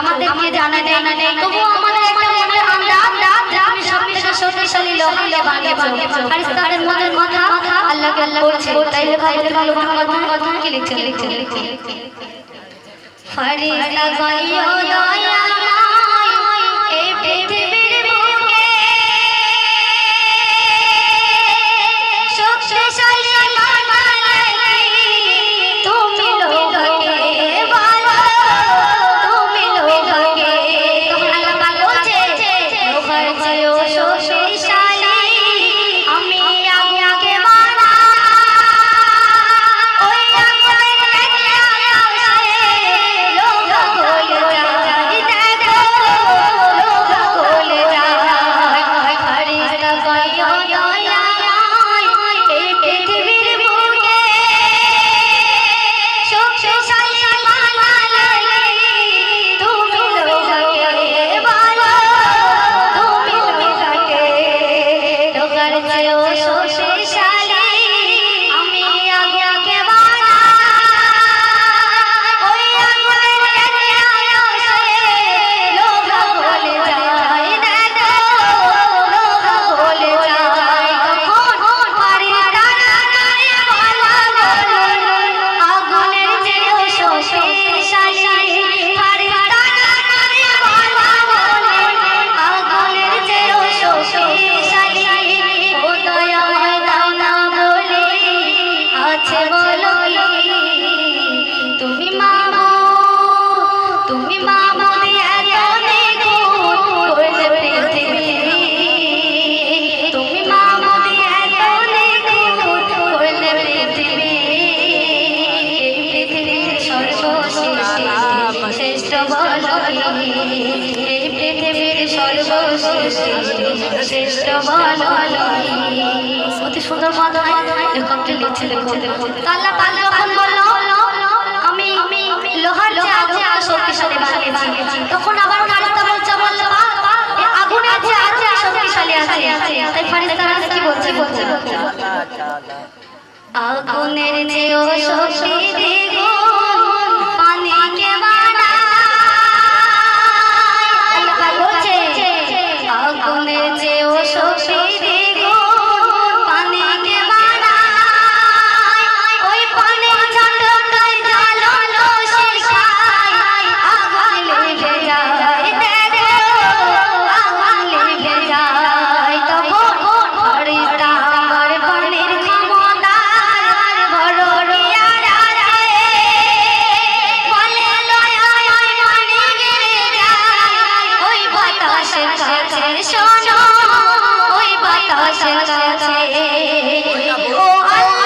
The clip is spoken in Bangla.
আমাদেরকে জানা নেই তবুও আমাদের একটা মনে তুমি সবকিছু শক্তিশালী লোহাকে বানিয়েছো ফারিস্তাদের মনের কথা আল্লাহকে আল্লাহ বলছে তাই লেখা লেখা লোহার কথা কি লিখছে লিখছে লিখছে ফারিস্তা গাইও দয়া পৃথিবীর সর্বশ্রেষ্ঠ অতি সুন্দর এরকমটা লিখছে আল্লাহ পাক যখন বলল, আমি লোহার শক্তিশালী তখন আবার ফারিস্তা আগুন আছে আছে শক্তিশালী আছে। তাই ফারিস্তারা কি বলছে? বলছে আগুনের ও শক্তি বাতাসের কাছে শোনো ওই বাতাসের কাছে ও আল্লাহ